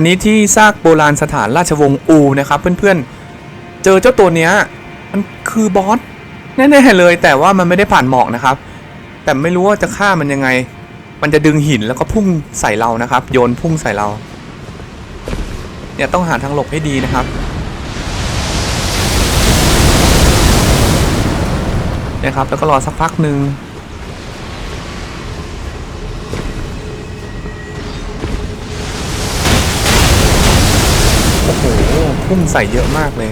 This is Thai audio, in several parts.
อันนี้ที่ซากโบราณสถานราชวงศ์อูนะครับ เพื่อนๆ เจอเจ้าตัวเนี้ยมันคือบอสแน่ๆเลย แต่ว่ามันไม่ได้ผ่านหมอกนะครับ แต่ไม่รู้ว่าจะฆ่ามันยังไง มันจะดึงหินแล้วก็พุ่งใส่เรานะครับ โยนพุ่งใส่เรา เนี่ยต้องหาทางหลบให้ดีนะครับนี่ยครับแล้วก็รอสักพักหนึ่ง อ้โหพุ่งใส่เยอะมากเลย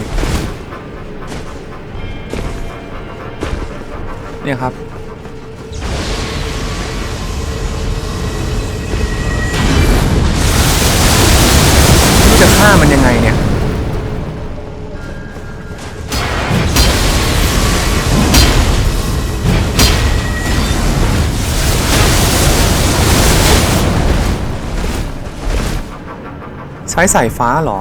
เนี่ยครับ จะฆ่ามันยังไงเนี่ยใช้สายฟ้าเหรอ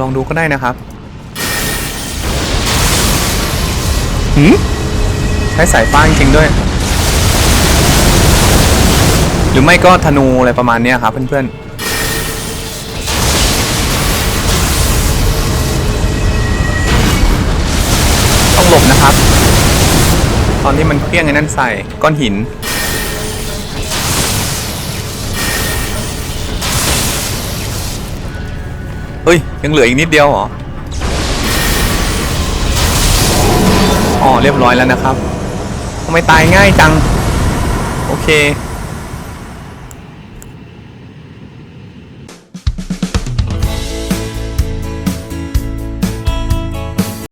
ลองดูก็ได้นะครับหืมใช้สายฟ้าจริงด้วย หรือไม่ก็ธนูอะไรประมาณนี้ครับเพื่อนๆต้องหลบนะครับ ตอนนี้มันเพี้ยงไอ้นั่นใส่ก้อนหิน ฮ้ย ยังเหลืออีกนิดเดียวเหรอ อ๋อ เรียบร้อยแล้วนะครับทำไมตายง่ายจัง โอเค